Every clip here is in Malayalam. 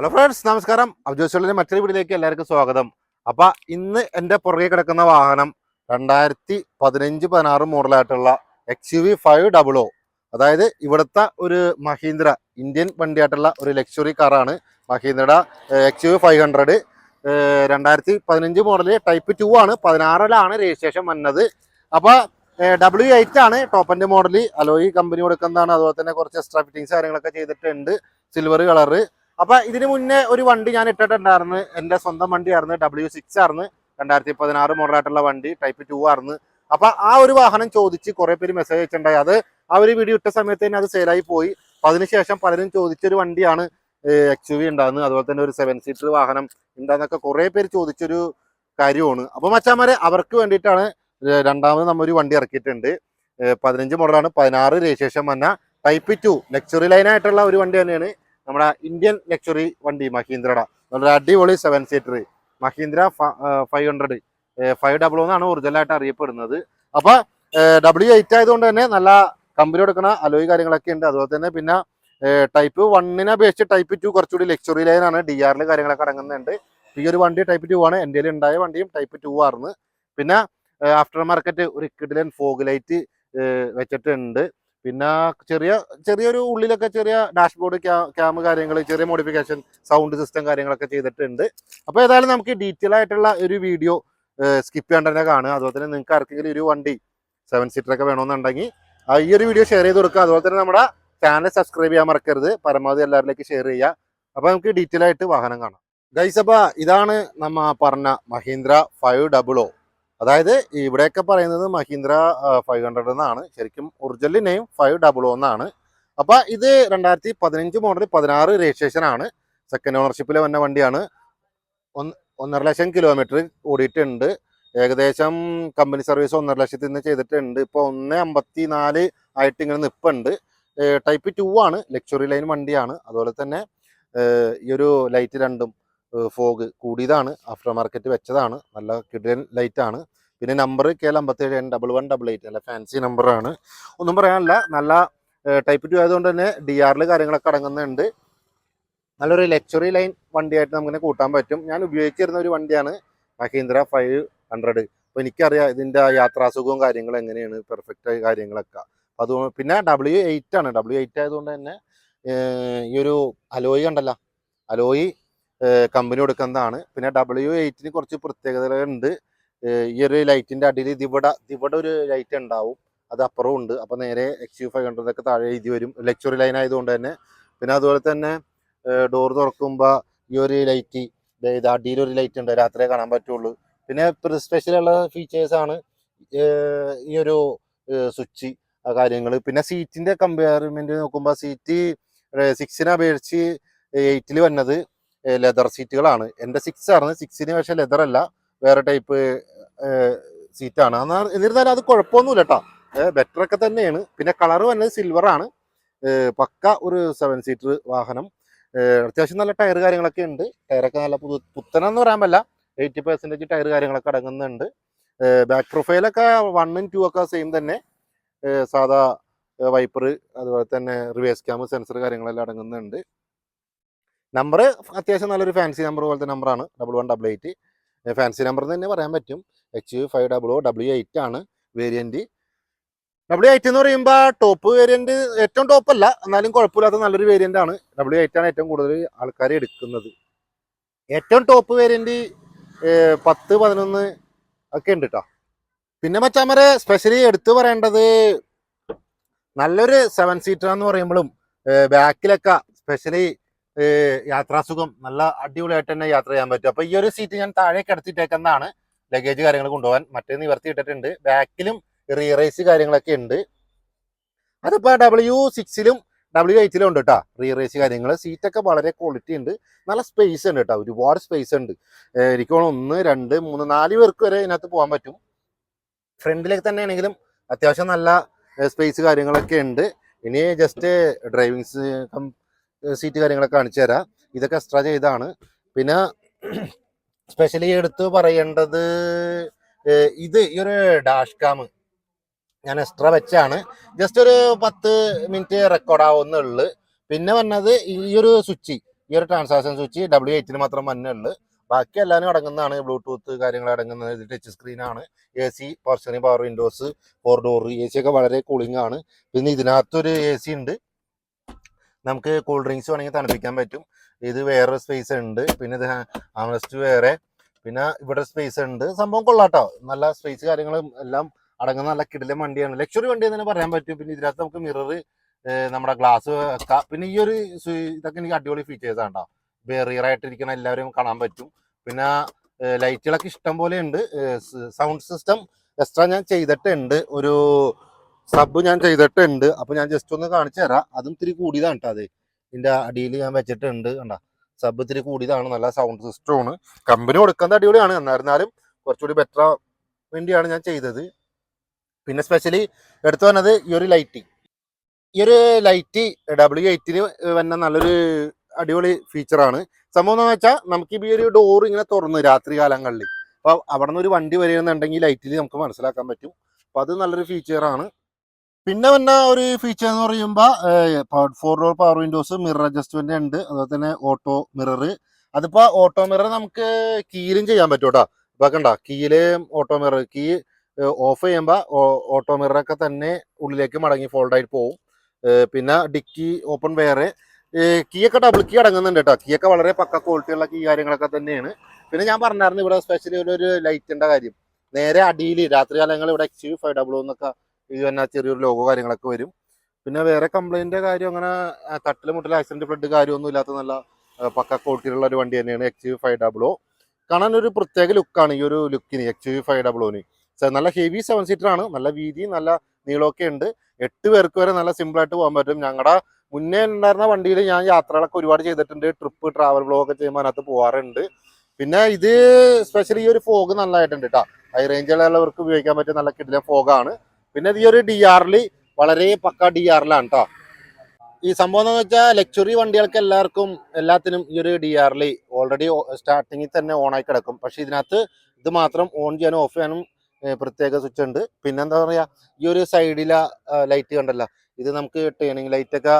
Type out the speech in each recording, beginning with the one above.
ഹലോ ഫ്രണ്ട്സ് നമസ്കാരം. അബ്ജോസിലെ മറ്റൊരു വീഡിയോയിലേക്ക് എല്ലാവർക്കും സ്വാഗതം. അപ്പൊ ഇന്ന് എന്റെ പുറകെ കിടക്കുന്ന വാഹനം രണ്ടായിരത്തി പതിനഞ്ച് പതിനാറ് മോഡലായിട്ടുള്ള X U V five double O അതായത് ഇവിടുത്തെ ഒരു മഹീന്ദ്ര ഇന്ത്യൻ വണ്ടിയായിട്ടുള്ള ഒരു ലക്ഷറി കാറാണ് മഹീന്ദ്രയുടെ X U V five hundred രണ്ടായിരത്തി പതിനഞ്ച് മോഡൽ ടൈപ്പ് ടു ആണ്. പതിനാറിലാണ് രജിസ്ട്രേഷൻ വന്നത്. അപ്പൊ ഡബ്ല്യു എയ്റ്റ് ആണ് ടോപ്പ് മോഡൽ അലോയി കമ്പനി കൊടുക്കുന്നതാണ്. അതുപോലെ തന്നെ കുറച്ച് എക്സ്ട്രാ ഫിറ്റിങ്സ് കാര്യങ്ങളൊക്കെ ചെയ്തിട്ടുണ്ട്. സിൽവർ കളറ് അപ്പൊ ഇതിനു മുന്നേ ഒരു വണ്ടി ഞാൻ ഇട്ടിട്ടുണ്ടായിരുന്നു. എന്റെ സ്വന്തം വണ്ടി ആയിരുന്നു ഡബ്ല്യു സിക്സ് ആയിരുന്നു. രണ്ടായിരത്തി പതിനാറ് മോഡലായിട്ടുള്ള വണ്ടി ടൈപ്പ് ടു ആയിരുന്നു. അപ്പൊ ആ ഒരു വാഹനം ചോദിച്ച് കുറെ പേര് മെസ്സേജ് അയച്ചിട്ടുണ്ടായി. അത് ആ ഒരു വീഡിയോ ഇട്ട സമയത്ത് തന്നെ അത് സെയിലായി പോയി. അപ്പൊ അതിനുശേഷം പലരും ചോദിച്ചൊരു വണ്ടിയാണ് എക്സ് യു വി ഉണ്ടാകുന്നത് അതുപോലെ തന്നെ ഒരു സെവൻ സീറ്റർ വാഹനം ഉണ്ടാകുന്നൊക്കെ കുറെ പേര് ചോദിച്ചൊരു കാര്യമാണ്. അപ്പൊ മച്ചാമാരെ അവർക്ക് വേണ്ടിയിട്ടാണ് രണ്ടാമത് നമ്മ ഒരു വണ്ടി ഇറക്കിയിട്ടുണ്ട്. പതിനഞ്ച് മോഡലാണ്. പതിനാറ് രജിസ്ട്രേഷൻ വന്ന ടൈപ്പ് ടു ലക്ഷറി ലൈനായിട്ടുള്ള ഒരു വണ്ടി തന്നെയാണ്. നമ്മുടെ ഇന്ത്യൻ ലക്ഷറി വണ്ടി മഹീന്ദ്രയുടെ. വളരെ അടിപൊളി seven seater Mahindra five hundred five double എന്നാണ് ഒറിജിനലായിട്ട് അറിയപ്പെടുന്നത്. അപ്പൊ ഡബ്ല്യു എയ്റ്റ് ആയതുകൊണ്ട് തന്നെ നല്ല കമ്പനി കൊടുക്കണ അലോയ് കാര്യങ്ങളൊക്കെ ഉണ്ട്. അതുപോലെ തന്നെ പിന്നെ ടൈപ്പ് വണ്ണിനെ അപേക്ഷിച്ച് ടൈപ്പ് ടു കുറച്ചുകൂടി ലക്ഷറി ലൈനാണ് ഡി ആറിൽ കാര്യങ്ങളൊക്കെ അടങ്ങുന്നുണ്ട്. ഈ ഒരു വണ്ടി ടൈപ്പ് ടു ആണ്. എന്റെ ഉണ്ടായ വണ്ടിയും ടൈപ്പ് ടു ആയിരുന്നു പിന്നെ ആഫ്റ്റർ മാർക്കറ്റ് ഒരു കിഡിലൻ ഫോഗ് ലൈറ്റ് വെച്ചിട്ടുണ്ട്. പിന്നെ ചെറിയ ചെറിയൊരു ഉള്ളിലൊക്കെ ചെറിയ ഡാഷ്ബോർഡ് ക്യാം കാര്യങ്ങൾ ചെറിയ മോഡിഫിക്കേഷൻ സൗണ്ട് സിസ്റ്റം കാര്യങ്ങളൊക്കെ ചെയ്തിട്ടുണ്ട്. അപ്പോൾ ഏതായാലും നമുക്ക് ഡീറ്റെയിൽ ആയിട്ടുള്ള ഒരു വീഡിയോ സ്കിപ്പ് ചെയ്യാണ്ട് തന്നെ കാണുക. അതുപോലെ തന്നെ നിങ്ങൾക്ക് ആർക്കെങ്കിലും ഒരു വണ്ടി സെവൻ സീറ്റർ ഒക്കെ വേണമെന്നുണ്ടെങ്കിൽ ഈ ഒരു വീഡിയോ ഷെയർ ചെയ്ത് കൊടുക്കുക. അതുപോലെ തന്നെ നമ്മുടെ ചാനൽ സബ്സ്ക്രൈബ് ചെയ്യാൻ മറക്കരുത്. പരമാവധി എല്ലാവരിലേക്ക് ഷെയർ ചെയ്യുക. അപ്പോൾ നമുക്ക് ഡീറ്റെയിൽ ആയിട്ട് വാഹനം കാണാം. ഗൈസ് അപ്പോൾ ഇതാണ് നമ്മ പറഞ്ഞ മഹീന്ദ്ര ഫൈവ് ഡബിൾ ഒ അതായത് ഇവിടെയൊക്കെ പറയുന്നത് മഹീന്ദ്ര ഫൈവ് ഹൺഡ്രഡ് എന്നാണ്. ശരിക്കും original name five double O എന്നാണ്. അപ്പൊ ഇത് രണ്ടായിരത്തി പതിനഞ്ച് മോഡൽ പതിനാറ് രജിസ്ട്രേഷൻ ആണ്. സെക്കൻഡ് ഓണർഷിപ്പിൽ വന്ന വണ്ടിയാണ്. ഒന്ന് ഒന്നര ലക്ഷം കിലോമീറ്റർ ഓടിയിട്ടുണ്ട്. ഏകദേശം കമ്പനി സർവീസ് ഒന്നര ലക്ഷത്തിൽ നിന്ന് ചെയ്തിട്ടുണ്ട്. ഇപ്പോൾ ഒന്ന് അമ്പത്തി നാല് ആയിട്ട് ഇങ്ങനെ നിൽപ്പുണ്ട് ടൈപ്പ് ടു ആണ്. ലക്ഷറി ലൈൻ വണ്ടിയാണ്. അതുപോലെ തന്നെ ഈ ഒരു ലൈറ്റ് രണ്ടും. ഫോഗ് കൂടിയതാണ്. ആഫ്റ്റർ മാർക്കറ്റ് വെച്ചതാണ്. നല്ല കിഡിലൻ ലൈറ്റ് ആണ് പിന്നെ നമ്പർ കെ എൽ അമ്പത്തേഴ് N double one double eight നല്ല ഫാൻസി നമ്പറാണ് ഒന്നും പറയാനില്ല. നല്ല ടൈപ്പ് ടു ആയതുകൊണ്ട് തന്നെ ഡി ആറിൽ കാര്യങ്ങളൊക്കെ അടങ്ങുന്നുണ്ട്. നല്ലൊരു ലക്ഷറി ലൈൻ വണ്ടിയായിട്ട് നമുക്കിനെ കൂട്ടാൻ പറ്റും. ഞാൻ ഉപയോഗിച്ചിരുന്ന ഒരു വണ്ടിയാണ് മഹീന്ദ്ര ഫൈവ് ഹൺഡ്രഡ് അപ്പോൾ എനിക്കറിയാം ഇതിന്റെ യാത്രാസുഖവും കാര്യങ്ങളും എങ്ങനെയാണ്? പെർഫെക്റ്റ് കാര്യങ്ങളൊക്കെ. അപ്പോൾ അത് പിന്നെ ഡബ്ല്യു എയ്റ്റ് ആണ്. ഡബ്ല്യു എയ്റ്റ് ആയതുകൊണ്ട് തന്നെ ഈ ഒരു അലോയി കണ്ടല്ല അലോയി കമ്പനി കൊടുക്കുന്നതാണ്. പിന്നെ ഡബ്ല്യു എയ്റ്റിന് കുറച്ച് പ്രത്യേകതകളുണ്ട്. ഈ ഒരു ലൈറ്റിന്റെ അടിയിൽ ദിവട ദിവട ഒരു ലൈറ്റ് ഉണ്ടാവും. അത് അപ്പുറവും ഉണ്ട്. അപ്പോൾ നേരെ എക്സ് യു ഫൈവ് ഹൺഡ്രഡ് ഒക്കെ താഴെ എഴുതി വരും. ലക്ഷറി ലൈൻ ആയതുകൊണ്ട് തന്നെ. പിന്നെ അതുപോലെ തന്നെ ഡോർ തുറക്കുമ്പോൾ ഈ ഒരു ലൈറ്റ് ഇത് അടിയിൽ ഒരു ലൈറ്റ് ഉണ്ട്. രാത്രിയെ കാണാൻ പറ്റുള്ളൂ. പിന്നെ സ്പെഷ്യൽ ഉള്ള ഫീച്ചേഴ്സ് ആണ് ഏർ ഈ ഒരു സ്വിച്ച് കാര്യങ്ങൾ പിന്നെ സീറ്റിന്റെ കമ്പയർമെന്റ് നോക്കുമ്പോൾ സീറ്റ് സിക്സിനെ അപേക്ഷിച്ച് എയ്റ്റിൽ വന്നത് ലെതർ സീറ്റുകളാണ് എന്റെ സിക്സ് ആണ് സിക്സിന് പക്ഷേ ലെതർ അല്ല. വേറെ ടൈപ്പ് സീറ്റാണ് എന്നാൽ എന്നിരുന്നാലും അത് കുഴപ്പമൊന്നുമില്ല കേട്ടോ ബെറ്റർ ഒക്കെ തന്നെയാണ്. പിന്നെ കളർ വന്നത് സിൽവർ ആണ്. പക്ക ഒരു സെവൻ സീറ്റർ വാഹനം. അത്യാവശ്യം നല്ല ടയർ കാര്യങ്ങളൊക്കെ ഉണ്ട്. ടയറൊക്കെ നല്ല പുതു പുത്തനെന്ന് പറയാൻ പറ്റില്ല. എയ്റ്റി പെർസെന്റേജ് ടയർ കാര്യങ്ങളൊക്കെ അടങ്ങുന്നുണ്ട്. ബാക്ക് പ്രൊഫൈലൊക്കെ വണ്ണും ടു ഒക്കെ സെയിം തന്നെ. സാധാ വൈപ്പർ അതുപോലെ തന്നെ റിവേഴ്സ് ക്യാമ് സെൻസർ കാര്യങ്ങളെല്ലാം അടങ്ങുന്നുണ്ട്. നമ്പർ അത്യാവശ്യം നല്ലൊരു ഫാൻസി നമ്പർ പോലത്തെ നമ്പറാണ് double one double eight fancy number തന്നെ പറയാൻ പറ്റും. H five double O W eight ആണ് വേരിയന്റ് ഡബ്ല്യു എയ്റ്റ് എന്ന് പറയുമ്പോൾ ടോപ്പ് വേരിയന്റ് ഏറ്റവും ടോപ്പ് അല്ല. എന്നാലും കുഴപ്പമില്ലാത്ത നല്ലൊരു വേരിയന്റ് ആണ്. ഡബ്ല്യു എയ്റ്റ് ആണ് ഏറ്റവും കൂടുതൽ ആൾക്കാർ എടുക്കുന്നത്. ഏറ്റവും ടോപ്പ് വേരിയന്റ് പത്ത് പതിനൊന്ന് ഒക്കെ ഉണ്ട് കേട്ടോ പിന്നെ മച്ചാമരെ സ്പെഷ്യലി എടുത്തു പറയേണ്ടത് നല്ലൊരു സെവൻ സീറ്റർ എന്ന് പറയുമ്പോഴും ബാക്കിലൊക്കെ സ്പെഷ്യലി യാത്രാസുഖം നല്ല അടിപൊളിയായിട്ട് തന്നെ യാത്ര ചെയ്യാൻ പറ്റും. അപ്പൊ ഈ ഒരു സീറ്റ് ഞാൻ താഴെ കിടത്തിയിട്ടേക്കുന്നതാണ് ലഗേജ് കാര്യങ്ങൾ കൊണ്ടുപോകാൻ. മറ്റേ നിവർത്തി ഇട്ടിട്ടുണ്ട് ബാക്കിലും റീറൈസ് കാര്യങ്ങളൊക്കെ ഉണ്ട്. അതിപ്പോ ഡബ്ല്യു സിക്സിലും ഡബ്ല്യു എയ്റ്റിലും ഉണ്ട് കേട്ടോ റീറൈസ് കാര്യങ്ങൾ സീറ്റൊക്കെ വളരെ ക്വാളിറ്റി ഉണ്ട്. നല്ല സ്പേസ് ഉണ്ട് കേട്ടോ ഒരുപാട് സ്പേസ് ഉണ്ട്. എനിക്ക് ഒന്ന് രണ്ട് മൂന്ന് നാല് പേർക്ക് വരെ ഇതിനകത്ത് പോകാൻ പറ്റും. ഫ്രണ്ടിലേക്ക് തന്നെ ആണെങ്കിലും അത്യാവശ്യം നല്ല സ്പേസ് കാര്യങ്ങളൊക്കെ ഉണ്ട്. ഇനി ജസ്റ്റ് ഡ്രൈവിംഗ് സീറ്റ് കാര്യങ്ങളൊക്കെ കാണിച്ചു തരാം. ഇതൊക്കെ എക്സ്ട്രാ ചെയ്താണ്. പിന്നെ സ്പെഷ്യലി എടുത്ത് പറയേണ്ടത് ഇത് ഈ ഒരു ഡാഷ് കാം ഞാൻ എക്സ്ട്രാ വെച്ചാണ്. ജസ്റ്റ് ഒരു പത്ത് മിനിറ്റ് റെക്കോർഡ് ആവുന്നുള്ളു. പിന്നെ വന്നത് ഈ ഒരു സ്വിച്ച് ഈ ഒരു ട്രാൻസാക്ഷൻ സ്വിച്ച് ഡബ്ല്യു എയ്റ്റിന് മാത്രം വന്നുള്ളു ബാക്കി എല്ലാവരും അടങ്ങുന്നതാണ്. ബ്ലൂടൂത്ത് കാര്യങ്ങൾ അടങ്ങുന്നത് ഇത് ടച്ച് സ്ക്രീൻ ആണ്. A C power steering power windows four door A C ഒക്കെ വളരെ കൂളിംഗ് ആണ്. പിന്നെ ഇതിനകത്തൊരു എ സി ഉണ്ട്. നമുക്ക് കൂൾ ഡ്രിങ്ക്സ് വേണമെങ്കിൽ തണുപ്പിക്കാൻ പറ്റും. ഇത് വേറെ സ്പേസ് ഉണ്ട്. പിന്നെ ഇത് ആംറസ്റ്റ് വേറെ. പിന്നെ ഇവിടെ സ്പേസ് ഉണ്ട്. സംഭവം കൊള്ളാട്ടോ. നല്ല സ്പേസ് കാര്യങ്ങളും എല്ലാം അടങ്ങുന്ന നല്ല കിടിലൻ വണ്ടിയാണ്. ലക്ഷറി വണ്ടി എന്ന് തന്നെ പറയാൻ പറ്റും. പിന്നെ ഇതിനകത്ത് നമുക്ക് മിറർ നമ്മുടെ ഗ്ലാസ് വെക്കാം. പിന്നെ ഈ ഒരു ഇതൊക്കെ എനിക്ക് അടിപൊളി ഫീച്ചേഴ്സ് ആണ് കേട്ടോ റിയർ ആയിട്ടിരിക്കുന്ന എല്ലാവരും കാണാൻ പറ്റും. പിന്നെ ലൈറ്റുകളൊക്കെ ഇഷ്ടം പോലെ ഉണ്ട്. സൗണ്ട് സിസ്റ്റം എക്സ്ട്രാ ഞാൻ ചെയ്തിട്ടുണ്ട്. ഒരു സബ് ഞാൻ ചെയ്തിട്ടുണ്ട്. അപ്പൊ ഞാൻ ജസ്റ്റ് ഒന്ന് കാണിച്ചു തരാം. അതും ഇത്തിരി കൂടിയതാണ് കേട്ടോ അത്. ഇതിന്റെ അടിയിൽ ഞാൻ വെച്ചിട്ടുണ്ട് കണ്ട? സബ് ഇത്തിരി കൂടിയതാണ്. നല്ല സൗണ്ട് സിസ്റ്റമാണ് കമ്പനി കൊടുക്കുന്നത് അടിപൊളിയാണ്. എന്നായിരുന്നാലും കുറച്ചുകൂടി ബെറ്റർ വേണ്ടിയാണ് ഞാൻ ചെയ്തത്. പിന്നെ സ്പെഷ്യലി എടുത്തു വന്നത് ഈ ഒരു ലൈറ്റ് ഈ ഒരു ലൈറ്റ് ഡബ്ല്യു എയ്റ്റിന് വന്ന നല്ലൊരു അടിപൊളി ഫീച്ചറാണ് സംഭവം എന്ന് വെച്ചാൽ നമുക്ക് ഈ ഒരു ഡോർ ഇങ്ങനെ തുറന്ന് രാത്രി കാലങ്ങളിൽ. അപ്പോൾ അവിടെ നിന്ന് ഒരു വണ്ടി വരികയെന്നുണ്ടെങ്കിൽ ലൈറ്റിൽ നമുക്ക് മനസ്സിലാക്കാൻ പറ്റും. അപ്പോൾ അത് നല്ലൊരു ഫീച്ചറാണ് പിന്നെ വന്ന ഒരു ഫീച്ചർ എന്ന് പറയുമ്പോൾ four door power windows mirror adjustment ഉണ്ട്. അതുപോലെ തന്നെ ഓട്ടോ മിറർ അതിപ്പോ ഓട്ടോ മിറർ നമുക്ക് കീലും ചെയ്യാൻ പറ്റും കേട്ടോ. ഇപ്പൊ കണ്ട? കീയിൽ ഓട്ടോ മിറർ കീ ഓഫ് ചെയ്യുമ്പോൾ ഓട്ടോ മിററൊക്കെ തന്നെ ഉള്ളിലേക്ക് മടങ്ങി ഫോൾഡ് ആയിട്ട് പോകും പിന്നെ ഡിക്കി ഓപ്പൺ വേറെ കീ ഒക്കെ ഡബിൾ കീ അടങ്ങുന്നുണ്ട് കേട്ടോ. കീ ഒക്കെ വളരെ പക്ക ക്വാളിറ്റിയുള്ള കീ കാര്യങ്ങളൊക്കെ തന്നെയാണ്. പിന്നെ ഞാൻ പറഞ്ഞായിരുന്നു ഇവിടെ സ്പെഷ്യലി ഒരു ലൈറ്റിന്റെ കാര്യം. നേരെ അടിയിൽ രാത്രി കാലങ്ങളിൽ ഇവിടെ എക്സ് ഫൈവ് ഡബിൾ എന്നൊക്കെ ഇത് തന്നെ ചെറിയൊരു ലോഗോ കാര്യങ്ങളൊക്കെ വരും. പിന്നെ വേറെ കംപ്ലൈന്റ് കാര്യം അങ്ങനെ ആ, തട്ടിൽ മുട്ടിൽ ആക്സിഡന്റ് ഫ്ലഡ് കാര്യമൊന്നും ഇല്ലാത്ത നല്ല പക്ക ക്വാളിറ്റിയിലുള്ള ഒരു വണ്ടി തന്നെയാണ് X U five double O കാണാൻ ഒരു പ്രത്യേക ലുക്കാണ് ഈ ഒരു ലുക്കിന് എക്സ് യു ഫൈവ് ഡബിൾ ഒന് നല്ല ഹെവി സെവൻ സീറ്റർ ആണ്. നല്ല വീതി നല്ല നീളമൊക്കെ ഉണ്ട്. എട്ട് പേർക്ക് വരെ നല്ല സിമ്പിൾ ആയിട്ട് പോകാൻ പറ്റും. ഞങ്ങളുടെ മുന്നേ ഉണ്ടായിരുന്ന വണ്ടിയിൽ ഞാൻ യാത്രകളൊക്കെ ഒരുപാട് ചെയ്തിട്ടുണ്ട്. ട്രിപ്പ് ട്രാവൽ ബ്ലോഗൊക്കെ ചെയ്യുമ്പോൾ അതിനകത്ത് പോകാറുണ്ട് പിന്നെ ഇത് സ്പെഷ്യലി ഈ ഒരു ഫോഗ് നല്ലതായിട്ടുണ്ട് കേട്ടോ ഹൈ റേഞ്ചിലുള്ളവർക്ക് ഉപയോഗിക്കാൻ പറ്റിയ നല്ല കിടിലം ഫോഗാണ് പിന്നെ ഈ ഒരു ഡി ആറിൽ വളരെ പക്ക ഡി ആറിലാണ് കേട്ടോ ഈ സംഭവം എന്ന് വെച്ചാൽ ലക്ഷറി വണ്ടികൾക്ക് എല്ലാവർക്കും എല്ലാത്തിനും ഈ ഒരു ഡി ആറിൽ ഓൾറെഡി സ്റ്റാർട്ടിങ്ങിൽ തന്നെ ഓൺ ആയി കിടക്കും. പക്ഷെ ഇതിനകത്ത് ഇത് മാത്രം ഓൺ ചെയ്യാനും ഓഫ് ചെയ്യാനും പ്രത്യേക സ്വിച്ച് ഉണ്ട്. പിന്നെന്താ എന്താ പറയാ ഈ ഒരു സൈഡിലെ ലൈറ്റ് കണ്ടല്ലോ. ഇത് നമുക്ക് ടേണിങ് ലൈറ്റ് ഒക്കെ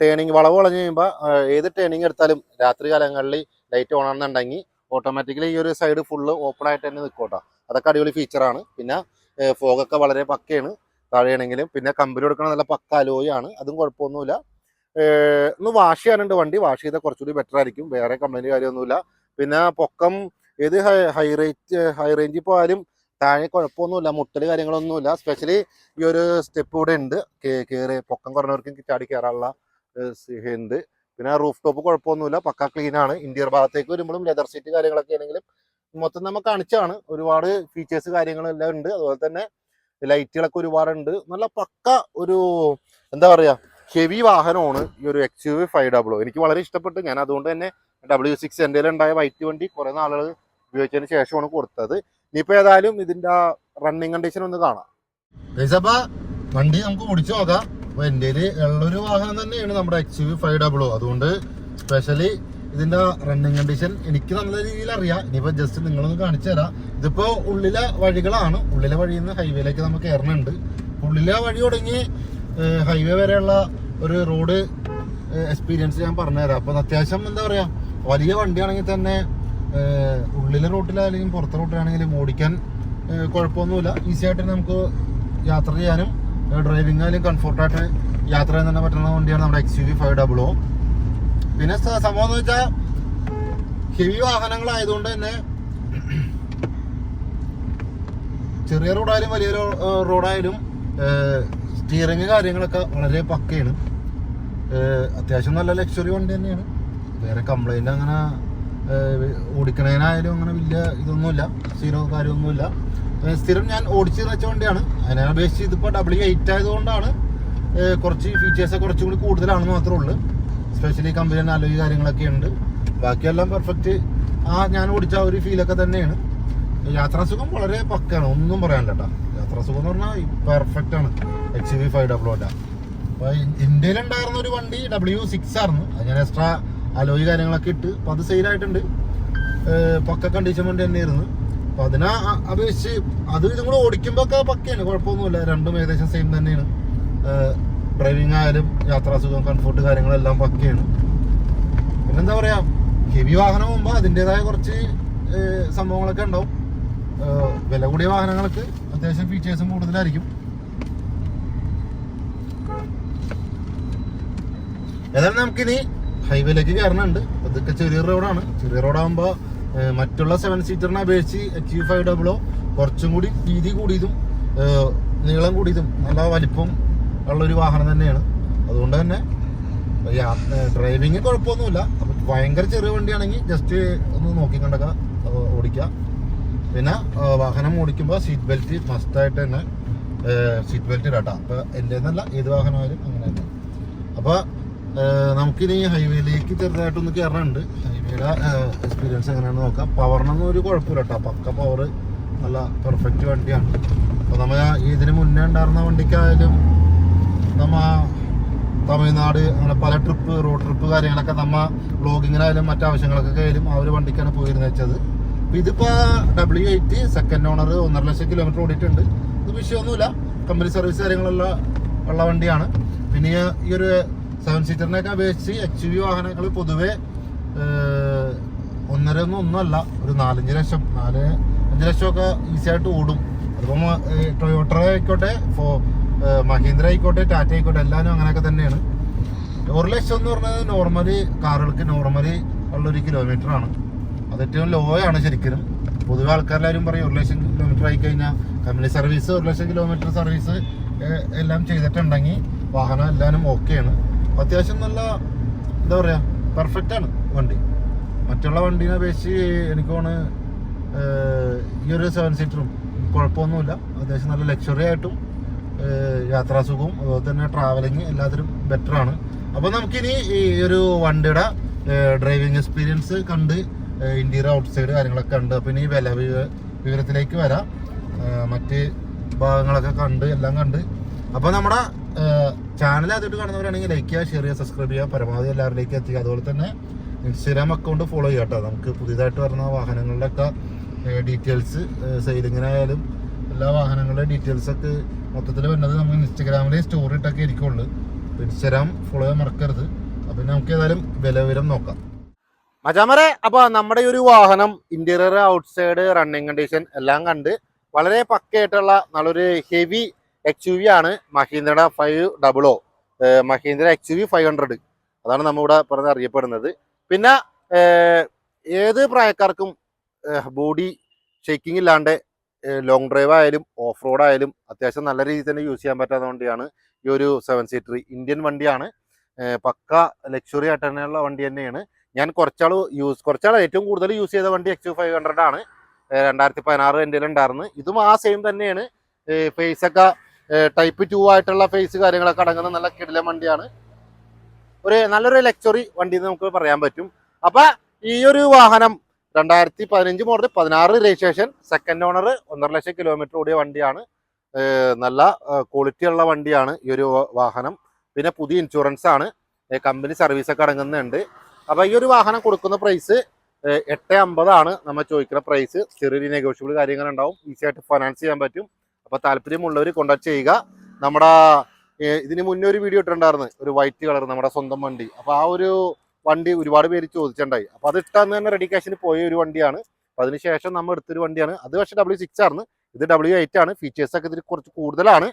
ടേണിങ് വളവ് വളഞ്ഞു കഴിയുമ്പോൾ ഏത് ടേണിങ് എടുത്താലും രാത്രി കാലങ്ങളിൽ ലൈറ്റ് ഓൺ ആണെന്നുണ്ടെങ്കിൽ ഓട്ടോമാറ്റിക്കലി ഈ ഒരു സൈഡ് ഫുള്ള് ഓപ്പൺ ആയിട്ട് തന്നെ നിൽക്കും കേട്ടോ അതൊക്കെ അടിപൊളി ഫീച്ചറാണ് പിന്നെ ഫോഗൊക്കെ വളരെ പക്കയാണ്. താഴെയാണെങ്കിലും പിന്നെ കമ്പനി കൊടുക്കണ നല്ല പക്ക അലോയാണ് അതും കുഴപ്പമൊന്നുമില്ല. ഒന്ന് വാഷ് ചെയ്യാനുണ്ട് വണ്ടി. വാഷ് ചെയ്താൽ കുറച്ചുകൂടി ബെറ്റർ ആയിരിക്കും. വേറെ കംപ്ലൈന്റ് കാര്യമൊന്നുമില്ല. പിന്നെ പൊക്കം ഏത് ഹൈ റേറ്റ് ഹൈ റേഞ്ചിൽ പോയാലും താഴെ കുഴപ്പമൊന്നുമില്ല. മുട്ടൽ കാര്യങ്ങളൊന്നുമില്ല. സ്പെഷ്യലി ഈ ഒരു സ്റ്റെപ്പ് ഇവിടെ ഉണ്ട്. കയറി പൊക്കം കുറഞ്ഞവർക്കും ചാടി കയറാനുള്ള ഉണ്ട് പിന്നെ റൂഫ് ടോപ്പ് കുഴപ്പമൊന്നുമില്ല. പക്ക ക്ലീനാണ് ഇന്റീരിയർ ഭാഗത്തേക്ക് വരുമ്പോഴും ലെതർ സീറ്റ് കാര്യങ്ങളൊക്കെ ആണെങ്കിലും മൊത്തം നമ്മൾ കാണിച്ചാണ് ഒരുപാട് ഫീച്ചേഴ്സ് കാര്യങ്ങളെല്ലാം ഉണ്ട്. അതുപോലെ തന്നെ ലൈറ്റുകളൊക്കെ ഒരുപാടുണ്ട്. നല്ല പക്ക ഒരു എന്താ പറയുക ഹെവി വാഹനമാണ് ഈ ഒരു X U V five double O എനിക്ക് വളരെ ഇഷ്ടപ്പെട്ടു. ഞാൻ അതുകൊണ്ട് തന്നെ ഡബ്ല്യു സിക്സ് എന്റെ ഉണ്ടായ വൈറ്റ് വണ്ടി കുറേ നാളുകൾ ഉപയോഗിച്ചതിന് ശേഷമാണ് കൊടുത്തത്. ഇനിയിപ്പോൾ ഏതായാലും ഇതിന്റെ റണ്ണിങ് കണ്ടീഷൻ ഒന്ന് കാണാം. അപ്പൊ വണ്ടി നമുക്ക് ഓടിച്ചു നോക്കാം. അപ്പോൾ എന്റെ ഉള്ളൊരു വാഹനം തന്നെയാണ് നമ്മുടെ X U V five double O അതുകൊണ്ട് സ്പെഷ്യലി ഇതിന്റെ റണ്ണിങ് കണ്ടീഷൻ എനിക്ക് നല്ല രീതിയിൽ അറിയാം. ഇനിയിപ്പോ ജസ്റ്റ് നിങ്ങളൊന്ന് കാണിച്ചു തരാം. ഇതിപ്പോ ഉള്ളിലെ വഴികളാണ്. ഉള്ളിലെ വഴിയിൽ നിന്ന് ഹൈവേയിലേക്ക് നമുക്ക് കയറുന്നുണ്ട് ഉള്ളിലെ വഴി തുടങ്ങി ഹൈവേ വരെയുള്ള ഒരു റോഡ് എക്സ്പീരിയൻസ് ഞാൻ പറഞ്ഞുതരാം അപ്പൊ അത്യാവശ്യം എന്താ പറയാ വലിയ വണ്ടിയാണെങ്കിൽ തന്നെ ഉള്ളിലെ റൂട്ടിലായാലും പുറത്തെ റൂട്ടിലാണെങ്കിലും ഓടിക്കാൻ കുഴപ്പമൊന്നുമില്ല. ഈസി ആയിട്ട് നമുക്ക് യാത്ര ചെയ്യാനും ഡ്രൈവിംഗ് ആയാലും കംഫർട്ടായിട്ട് യാത്ര ചെയ്യാൻ തന്നെ പറ്റുന്ന വണ്ടിയാണ് നമ്മുടെ X U V five double O പിന്നെ സംഭവം വെച്ചാൽ ഹെവി വാഹനങ്ങളായതുകൊണ്ട് തന്നെ ചെറിയ റോഡായാലും വലിയ റോഡായാലും സ്റ്റിയറിങ് കാര്യങ്ങളൊക്കെ വളരെ പക്കയാണ്. അത്യാവശ്യം നല്ല ലക്ഷറി വണ്ടി തന്നെയാണ്. വേറെ കംപ്ലൈന്റ് അങ്ങനെ ഓടിക്കണേനായാലും അങ്ങനെ വലിയ ഇതൊന്നുമില്ല സീറോ കാര്യമൊന്നുമില്ല. സ്ഥിരം ഞാൻ ഓടിച്ച് വെച്ച വണ്ടിയാണ്. അതിനെ അപേക്ഷിച്ച് ഇതിപ്പോൾ ഡബിൾ എയ്റ്റ് ആയതുകൊണ്ടാണ് കുറച്ച് ഫീച്ചേഴ്സ് കുറച്ചും കൂടി കൂടുതലാണെന്ന് മാത്രമേ ഉള്ളൂ. സ്പെഷ്യലി കമ്പനി അലോയി കാര്യങ്ങളൊക്കെ ഉണ്ട്. ബാക്കിയെല്ലാം പെർഫെക്റ്റ് ആ ഞാൻ ഓടിച്ച ഒരു ഫീലൊക്കെ തന്നെയാണ്. യാത്രാസുഖം വളരെ പക്കാണ്. ഒന്നും പറയാനില്ല കേട്ടോ യാത്രാസുഖം എന്ന് പറഞ്ഞാൽ പെർഫെക്റ്റ് ആണ്. എച്ച് വി ഫൈവ് ഡബ്ല്യൂ അല്ല അപ്പോൾ ഇന്ത്യയിൽ ഉണ്ടായിരുന്ന ഒരു വണ്ടി ഡബ്ല്യു സിക്സ് ആയിരുന്നു. അത് ഞാൻ എക്സ്ട്രാ അലോയി കാര്യങ്ങളൊക്കെ ഇട്ട് അപ്പൊ അത് സെയിൽ ആയിട്ടുണ്ട്. പക്ക കണ്ടീഷൻ വണ്ടി തന്നെയായിരുന്നു. അപ്പൊ അതിനെ അപേക്ഷിച്ച് അത് ഇതും കൂടെ ഓടിക്കുമ്പോ ഒക്കെ പക്കയാണ്. കുഴപ്പമൊന്നുമില്ല. രണ്ടും ഏകദേശം സെയിം തന്നെയാണ്. ഡ്രൈവിംഗ് ആയാലും യാത്രാസുഖം കംഫർട്ട് കാര്യങ്ങളെല്ലാം പക്കയാണ്. പിന്നെന്താ പറയാ ഹെവി വാഹനം പോകുമ്പോൾ അതിന്റെതായ കുറച്ച് സംഭവങ്ങളൊക്കെ ഉണ്ടാവും. വില കൂടിയ വാഹനങ്ങൾക്ക് അത്യാവശ്യം ഫീച്ചേഴ്സും കൂടുതലായിരിക്കും. ഏതായാലും നമുക്കിനി ഹൈവേയിലേക്ക് കയറണുണ്ട്. ഇതൊക്കെ ചെറിയ റോഡാണ് ചെറിയ റോഡാകുമ്പോൾ മറ്റുള്ള സെവൻ സീറ്ററിനെ അപേക്ഷിച്ച് എച്ച് യു ഫൈവ് ഡബിളോ കുറച്ചും കൂടി വീതി കൂടിയതും നീളം കൂടിയതും നല്ല വലിപ്പം ഉള്ളൊരു വാഹനം തന്നെയാണ്. അതുകൊണ്ട് തന്നെ ഡ്രൈവിങ് കുഴപ്പമൊന്നുമില്ല. അപ്പം ഭയങ്കര ചെറിയ വണ്ടിയാണെങ്കിൽ ജസ്റ്റ് ഒന്ന് നോക്കി കണ്ടൊക്കെ ഓടിക്കാം. പിന്നെ വാഹനം ഓടിക്കുമ്പോൾ സീറ്റ് ബെൽറ്റ് മസ്റ്റായിട്ട് തന്നെ സീറ്റ് ബെൽറ്റ് ഇടട്ടാ. അപ്പോൾ എന്റെ എന്നല്ല ഏത് വാഹനമായാലും അങ്ങനെ തന്നെ. അപ്പോൾ നമുക്കിനി ഹൈവേയിലേക്ക് ചെറുതായിട്ടൊന്ന് കയറാനുണ്ട് ഹൈവേയുടെ എക്സ്പീരിയൻസ് എങ്ങനെയാണെന്ന് നോക്കാം. പവറിനൊന്നും ഒരു കുഴപ്പമില്ല കേട്ടോ പക്ക പവർ നല്ല പെർഫെക്റ്റ് വണ്ടിയാണ്. അപ്പോൾ നമ്മൾ ഇതിന് മുന്നേ ഉണ്ടായിരുന്ന വണ്ടിക്കായാലും നമ്മ തമിഴ്നാട് അങ്ങനെ പല ട്രിപ്പ് റോഡ് ട്രിപ്പ് കാര്യങ്ങളൊക്കെ നമ്മ ബ്ലോഗിങ്ങിനായാലും മറ്റാവശ്യങ്ങൾക്കൊക്കെ ആയാലും ആ ഒരു വണ്ടിക്കാണ് പോയിരുന്നത് വെച്ചത്. അപ്പോൾ ഇതിപ്പോൾ ഡബ്ല്യു എയ്റ്റ് സെക്കൻഡ് ഓണർ ഒന്നര ലക്ഷം കിലോമീറ്റർ ഓടിയിട്ടുണ്ട്. ഇത് വിഷയമൊന്നുമില്ല. കമ്പനി സർവീസ് കാര്യങ്ങളുള്ള ഉള്ള വണ്ടിയാണ്. പിന്നെ ഈ- ഒരു സെവൻ സീറ്ററിനെയൊക്കെ അപേക്ഷിച്ച് എച്ച് വി വാഹനങ്ങൾ പൊതുവെ ഒന്നര ഒന്നും ഒന്നുമല്ല. ഒരു നാലഞ്ച് ലക്ഷം നാല് അഞ്ച് ലക്ഷമൊക്കെ ഈസി ആയിട്ട് ഓടും. അതിപ്പോൾ ടൊയോട്ട ആയിക്കോട്ടെ ഫോ മഹീന്ദ്ര ആയിക്കോട്ടെ ടാറ്റ ആയിക്കോട്ടെ എല്ലാവരും അങ്ങനെയൊക്കെ തന്നെയാണ്. ഒരു ലക്ഷം എന്ന് പറഞ്ഞത് നോർമലി കാറുകൾക്ക് നോർമലി ഉള്ളൊരു കിലോമീറ്റർ ആണ്. അത് ഏറ്റവും ലോ ആണ് ശരിക്കും. പൊതുവെ ആൾക്കാരെല്ലാവരും പറയും ഒരു ലക്ഷം കിലോമീറ്റർ ആയി കഴിഞ്ഞാൽ കമ്പനി സർവീസ് ഒരു ലക്ഷം കിലോമീറ്റർ സർവീസ് എല്ലാം ചെയ്തിട്ടുണ്ടെങ്കിൽ വാഹനം എല്ലാവരും ഓക്കെയാണ് അപ്പോൾ അത്യാവശ്യം നല്ല എന്താ പറയുക പെർഫെക്റ്റ് ആണ് വണ്ടി. മറ്റുള്ള വണ്ടീനെ അപേക്ഷിച്ച് എനിക്ക് തോന്നുന്നു ഈ ഒരു സെവൻ സീറ്ററും കുഴപ്പമൊന്നുമില്ല. അത്യാവശ്യം നല്ല ലക്ഷറി ആയിട്ടും യാത്രാസുഖവും അതുപോലെ തന്നെ ട്രാവലിങ് എല്ലാത്തിനും ആണ്. അപ്പോൾ നമുക്കിനി ഈ ഒരു വണ്ടിയുടെ ഡ്രൈവിംഗ് എക്സ്പീരിയൻസ് കണ്ട് ഇന്റീരിയർ ഔട്ട് സൈഡ് കാര്യങ്ങളൊക്കെ കണ്ട് അപ്പോൾ ഇനി വില വിവരത്തിലേക്ക് വരാം. മറ്റ് ഭാഗങ്ങളൊക്കെ കണ്ട് എല്ലാം കണ്ട്. അപ്പോൾ നമ്മുടെ ചാനൽ ആദ്യമായിട്ട് കാണുന്നവരാണെങ്കിൽ ലൈക്ക് ചെയ്യുക ഷെയർ ചെയ്യുക സബ്സ്ക്രൈബ് ചെയ്യുക പരമാവധി എല്ലാവരിലേക്ക് എത്തിക്കുക. അതുപോലെ തന്നെ ഇൻസ്റ്റാഗ്രാം അക്കൗണ്ട് ഫോളോ ചെയ്യുക കേട്ടോ. നമുക്ക് പുതിയതായിട്ട് വരുന്ന വാഹനങ്ങളുടെയൊക്കെ ഡീറ്റെയിൽസ് സെയിലിങ്ങിനായാലും എല്ലാ വാഹനങ്ങളുടെ ഡീറ്റെയിൽസ് ഒക്കെ മൊത്തത്തിൽ വരുന്നത് നമുക്ക് ഇൻസ്റ്റഗ്രാമിൽ സ്റ്റോറി ഇട്ടൊക്കെ ഇരിക്കുള്ളൂ. ഇൻസ്റ്റാഗ്രാം ഫോളോ ചെയ്യാൻ മറക്കരുത്. അപ്പം നമുക്ക് ഏതായാലും വില വിവരം നോക്കാം. മജാമറെ അപ്പോൾ നമ്മുടെ ഈ ഒരു വാഹനം ഇന്റീരിയർ ഔട്ട്സൈഡ് റണ്ണിങ് കണ്ടീഷൻ എല്ലാം കണ്ട് വളരെ പക്കയായിട്ടുള്ള നല്ലൊരു ഹെവി എക്സ് യു വി ആണ് മഹീന്ദ്രയുടെ five double O Mahindra X U V five hundred അതാണ് നമ്മളിവിടെ പറഞ്ഞ അറിയപ്പെടുന്നത്. പിന്നെ ഏത് പ്രായക്കാർക്കും ബോഡി ഷേക്കിംഗ് ഇല്ലാണ്ട് ലോങ് ഡ്രൈവ് ആയാലും ഓഫ് റോഡ് ആയാലും അത്യാവശ്യം നല്ല രീതിയിൽ തന്നെ യൂസ് ചെയ്യാൻ പറ്റാത്ത വണ്ടിയാണ്. ഈ ഒരു സെവൻ സീറ്റർ ഇന്ത്യൻ വണ്ടിയാണ്. പക്ക ലക്ഷറി ആയിട്ട് തന്നെയുള്ള വണ്ടി തന്നെയാണ്. ഞാൻ കുറച്ചാൾ യൂസ് കുറച്ചാൾ ഏറ്റവും കൂടുതൽ യൂസ് ചെയ്ത വണ്ടി എക്സ് ഫൈവ് ഹൺഡ്രഡ് ആണ്. രണ്ടായിരത്തി പതിനാറ് എന്റെ ഉണ്ടായിരുന്നു ഇതും ആ സെയിം തന്നെയാണ്. ഫേസ് ഒക്കെ ടൈപ്പ് ടു ആയിട്ടുള്ള ഫേസ് കാര്യങ്ങളൊക്കെ അടങ്ങുന്ന നല്ല കിടിലൻ വണ്ടിയാണ്. ഒരു നല്ലൊരു ലക്ഷറി വണ്ടി നമുക്ക് പറയാൻ പറ്റും. അപ്പം ഈ ഒരു വാഹനം രണ്ടായിരത്തി പതിനഞ്ച് മോഡൽ പതിനാറ് രജിസ്ട്രേഷൻ സെക്കൻഡ് ഓണർ ഒന്നര ലക്ഷം കിലോമീറ്റർ ഓടിയ വണ്ടിയാണ്. നല്ല ക്വാളിറ്റി ഉള്ള വണ്ടിയാണ് ഈ ഒരു വാഹനം. പിന്നെ പുതിയ ഇൻഷുറൻസ് ആണ്. കമ്പനി സർവീസ് ഒക്കെ അടങ്ങുന്നുണ്ട്. അപ്പൊ ഈ ഒരു വാഹനം കൊടുക്കുന്ന പ്രൈസ് എട്ട് അമ്പതാണ് നമ്മൾ ചോദിക്കുന്ന പ്രൈസ് ചെറിയ നെഗോഷ്യബിൾ കാര്യങ്ങൾ ഉണ്ടാവും. ഈസി ആയിട്ട് ഫൈനാൻസ് ചെയ്യാൻ പറ്റും. അപ്പോൾ താല്പര്യമുള്ളവർ കോൺടാക്ട് ചെയ്യുക. നമ്മുടെ ഇതിന് മുന്നേ ഒരു വീഡിയോ ഇട്ടിട്ടുണ്ടായിരുന്നു. ഒരു വൈറ്റ് കളർ നമ്മുടെ സ്വന്തം വണ്ടി. അപ്പോൾ ആ ഒരു വണ്ടി ഒരുപാട് പേര് ചോദിച്ചിട്ടുണ്ടായി. അപ്പൊ അത് ഇട്ടാന്ന് തന്നെ റെഡി കാശിന് പോയ ഒരു വണ്ടിയാണ്. അപ്പൊ അതിനുശേഷം നമ്മൾ എടുത്തൊരു വണ്ടിയാണ്. അത് പക്ഷേ ഡബ്ല്യു സിക്സ് ആണ് ഇത് ഡബ്ല്യു എയ്റ്റ് ആണ്. ഫീച്ചേഴ്സ് ഒക്കെ ഇതിൽ കുറച്ച് കൂടുതലാണ്.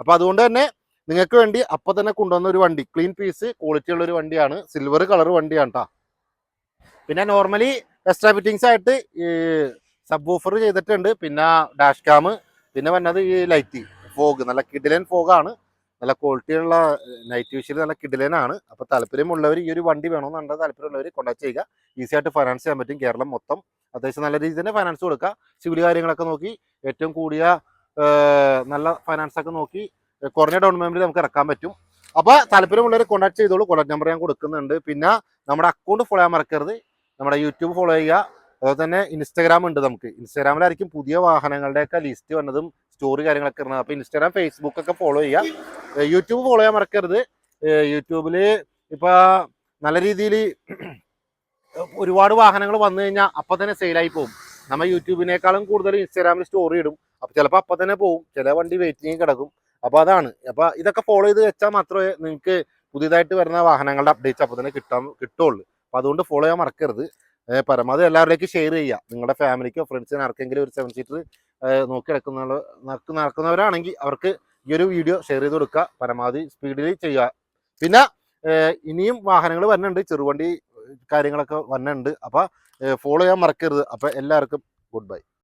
അപ്പൊ അതുകൊണ്ട് തന്നെ നിങ്ങൾക്ക് വേണ്ടി അപ്പൊ തന്നെ കൊണ്ടുവന്ന ഒരു വണ്ടി ക്ലീൻ പീസ് ക്വാളിറ്റി ഉള്ള ഒരു വണ്ടിയാണ്. സിൽവർ കളർ വണ്ടിയാണ് കേട്ടോ പിന്നെ നോർമലി എക്സ്ട്രാ ഫിറ്റിങ്സ് ആയിട്ട് ഈ സബ് ഓഫർ ചെയ്തിട്ടുണ്ട്. പിന്നെ ഡാഷ് ക്യാം പിന്നെ വന്നത് ഈ ലൈറ്റ് ഫോഗ് നല്ല കിഡിലൻ ഫോഗാണ് നല്ല ക്വാളിറ്റി ഉള്ള നൈറ്റ് വിഷയിൽ നല്ല കിഡിലൻ ആണ് അപ്പൊ താല്പര്യമുള്ളവർ ഈ ഒരു വണ്ടി വേണമെന്നുണ്ട് താല്പര്യമുള്ളവർ കോൺടാക്ട് ചെയ്യുക. ഈസി ആയിട്ട് ഫൈനാൻസ് ചെയ്യാൻ പറ്റും. കേരളം മൊത്തം അത്യാവശ്യം നല്ല രീതിയിൽ തന്നെ ഫൈനാൻസ് കൊടുക്കുക. സിവിൽ കാര്യങ്ങളൊക്കെ നോക്കി ഏറ്റവും കൂടിയ നല്ല ഫൈനാൻസ് ഒക്കെ നോക്കി കുറഞ്ഞ ഡൗൺ പേയ്മെന്റ് നമുക്ക് ഇറക്കാൻ പറ്റും. അപ്പൊ താല്പര്യമുള്ളവർ കോൺടാക്ട് ചെയ്തോളൂ. കോൺടാക്ട് നമ്പർ ഞാൻ കൊടുക്കുന്നുണ്ട്. പിന്നെ നമ്മുടെ അക്കൗണ്ട് ഫോളോ ചെയ്യാൻ മറക്കരുത്. നമ്മുടെ യൂട്യൂബ് ഫോളോ ചെയ്യുക. അതുപോലെ തന്നെ ഇൻസ്റ്റാഗ്രാം ഉണ്ട് നമുക്ക്. ഇൻസ്റ്റാഗ്രാമിലായിരിക്കും പുതിയ വാഹനങ്ങളുടെയൊക്കെ ലിസ്റ്റ് വന്നതും സ്റ്റോറി കാര്യങ്ങളൊക്കെ ഇടുന്നത് അപ്പോൾ ഇൻസ്റ്റാഗ്രാം ഫേസ്ബുക്ക് ഒക്കെ ഫോളോ ചെയ്യുക. യൂട്യൂബ് ഫോളോ ചെയ്യാൻ മറക്കരുത്. യൂട്യൂബിൽ ഇപ്പോൾ നല്ല രീതിയിൽ ഒരുപാട് വാഹനങ്ങൾ വന്നു കഴിഞ്ഞാൽ അപ്പൊ തന്നെ സെയിലായി പോകും. നമ്മൾ യൂട്യൂബിനേക്കാളും കൂടുതൽ ഇൻസ്റ്റാഗ്രാമിൽ സ്റ്റോറി ഇടും. അപ്പൊ ചിലപ്പോൾ അപ്പൊ തന്നെ പോകും. ചില വണ്ടി വെയിറ്റിംഗ് കിടക്കും. അപ്പൊ അതാണ്. അപ്പൊ ഇതൊക്കെ ഫോളോ ചെയ്ത് വെച്ചാൽ മാത്രമേ നിങ്ങൾക്ക് പുതിയതായിട്ട് വരുന്ന വാഹനങ്ങളുടെ അപ്ഡേറ്റ്സ് അപ്പൊ തന്നെ കിട്ടാൻ കിട്ടുള്ളൂ. അപ്പൊ അതുകൊണ്ട് ഫോളോ ചെയ്യാൻ മറക്കരുത്. പരമാവധി എല്ലാവരിലേക്കും ഷെയർ ചെയ്യുക നിങ്ങളുടെ ഫാമിലിക്കോ ഫ്രണ്ട്സിനോ ആർക്കെങ്കിലും ഒരു സെവൻ സീറ്റർ നോക്കി നടക്കുന്ന നടക്ക് നടക്കുന്നവരാണെങ്കിൽ അവർക്ക് ഈ ഒരു വീഡിയോ ഷെയർ ചെയ്ത് കൊടുക്കുക പരമാവധി സ്പീഡിൽ ചെയ്യുക. പിന്നെ ഇനിയും വാഹനങ്ങൾ വരുന്നുണ്ട്. ചെറുവണ്ടി കാര്യങ്ങളൊക്കെ വരുന്നുണ്ട്. അപ്പോൾ ഫോളോ ചെയ്യാൻ മറക്കരുത്. അപ്പോൾ എല്ലാവർക്കും ഗുഡ് ബൈ